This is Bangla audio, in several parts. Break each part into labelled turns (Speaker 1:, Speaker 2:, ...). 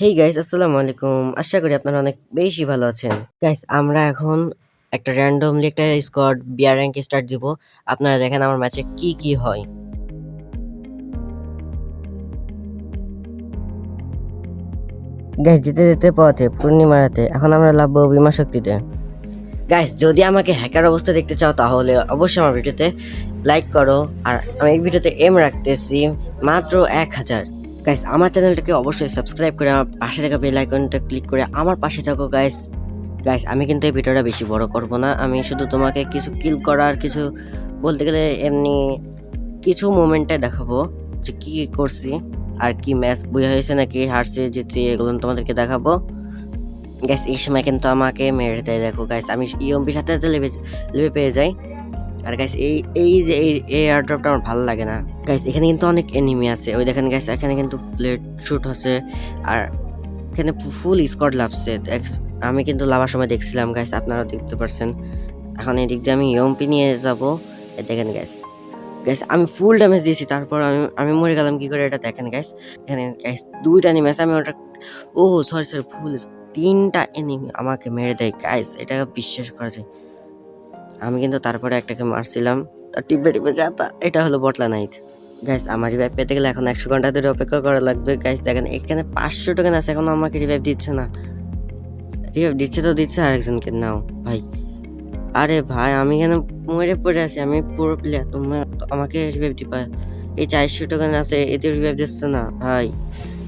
Speaker 1: হেই গাইস আসসালামু আলাইকুম আশা করি আপনারা অনেক বেশি ভালো আছেন। গাইস আমরা এখন একটা র্যান্ডমলি একটা স্কোয়াড বিয়ার র্যাঙ্ক স্টার্ট দিব। আপনারা দেখেন আমার ম্যাচে কি কি হয়। গাইস যেতে যেতে পথে পূর্ণিমা রাতে। এখন আমরা লাভবো বিমা শক্তিতে। গাইস যদি আমাকে হ্যাকার অবস্থা দেখতে চাও, তাহলে অবশ্যই আমার ভিডিওতে লাইক করো। আর আমি এই ভিডিওতে এম রাখতেছি মাত্র এক হাজার। গাইস আমার চ্যানেলটাকে অবশ্যই সাবস্ক্রাইব করে আমার পাশে থাকা বেল আইকনটা ক্লিক করে আমার পাশে থাকো গাইস গাইস আমি কিন্তু এই ভিডিওটা বেশি বড় করব না। আমি শুধু তোমাকে কিছু কিল করার, কিছু বলতে গেলে এমনি কিছু মোমেন্টে দেখাবো যে কি করছি, আর কি ম্যাচ বই হয়েছে নাকি, হারছে, জিতছি, এগুলো তোমাদেরকে দেখাবো। গ্যাস এই সময় কিন্তু আমাকে মেরে দেয়, দেখো গাইস আমি ইএমপির সাথে সাথে লেবে লেবে পেয়ে যাই। আর গাইস এই এই যে এই এই এয়ারড্রপটা আমার ভালো লাগে না। গাইস এখানে কিন্তু অনেক এনিমি আছে। ওই দেখেন গাইস এখানে কিন্তু প্লেট শুট হচ্ছে। আর এখানে ফুল স্কট লাভছে আমি কিন্তু লাভার সময় দেখছিলাম গাইস আপনারা দেখতে পারছেন। এখন এই দিক দিয়ে আমি ইএমপি নিয়ে যাব। দেখেন গাইস গাইস আমি ফুল ড্যামেজ দিয়েছি। তারপর আমি আমি মরে গেলাম, কী করে এটা দেখেন গাইস এখানে গাইস দুইটা এনিমি আছে। আমি ওটা, ও সরি সরি ফুল তিনটা এনিমি আমাকে মেরে দেয়। গাইস এটা বিশ্বাস করা যায়। আমি কিন্তু তারপরে একটাকে মারছিলাম। তার টিপে টিপে যাতা এটা হলো বটলা নাইট গাইস আমার রিভাইভ পেতে গেলে এখন একশো ঘণ্টা ধরে অপেক্ষা করা লাগবে। গাইস দেখেন, এখানে পাঁচশো টোকেন আছে, এখন আমাকে রিভাইভ দিচ্ছে না। রিভাইভ দিচ্ছে তো দিচ্ছে আরেকজনকে, নাও, ভাই। আরে ভাই, আমি এখানে মরে পড়ে আছি? আমি পুরো প্লেয়ার তোমার আমাকে রিভাইভ দিবা। এই চারশো টোকেন আছে এতে রিভাইভ দিচ্ছে না, ভাই।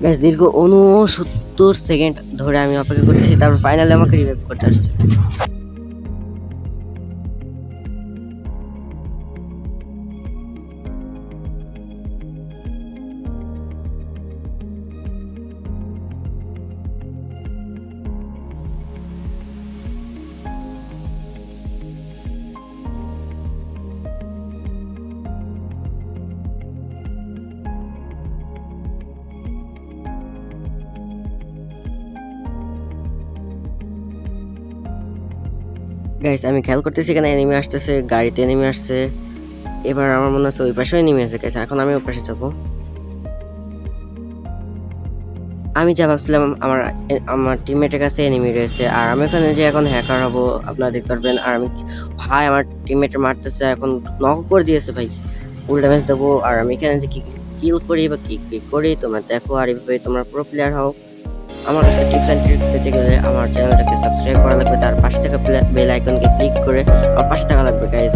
Speaker 1: গ্যাস দীর্ঘ উনসত্তর সেকেন্ড ধরে আমি অপেক্ষা করতেছি, তারপর ফাইনালি আমাকে রিভাইভ করতে আসছে। গাইস আমি খেয়াল করতেছি এখানে এনিমি আসতেছে, গাড়িতে এনিমি আসছে। এবার আমার মনে হচ্ছে ওই পাশেও এনিমি আছে গাইস এখন আমি ওই পাশে যাব। আমি যা ভাবছিলাম, আমার আমার টিমমেটের কাছে এনিমি রয়েছে, আর আমি ওখানে যে এখন হ্যাকার হব, আপনারা দেখতে পারবেন, আর আমি ভাই, আমার টিমমেটের মারতেছে, এখন নক করে দিয়েছে ভাই। ফুল ড্যামেজ দেবো, আর আমি এখানে যে কি কিল করি বা কি কি করি, তোমরা দেখো, আর এইভাবে তোমরা প্রো প্লেয়ার হও। আমার কাছে টিপস অ্যান্ড ট্রিক পেতে গেলে আমার চ্যানেলটাকে সাবস্ক্রাইব করা লাগবে, তার পাশে থাকা বেল আইকনকে ক্লিক করে আর পাশে থাকা লাগবে গাইজ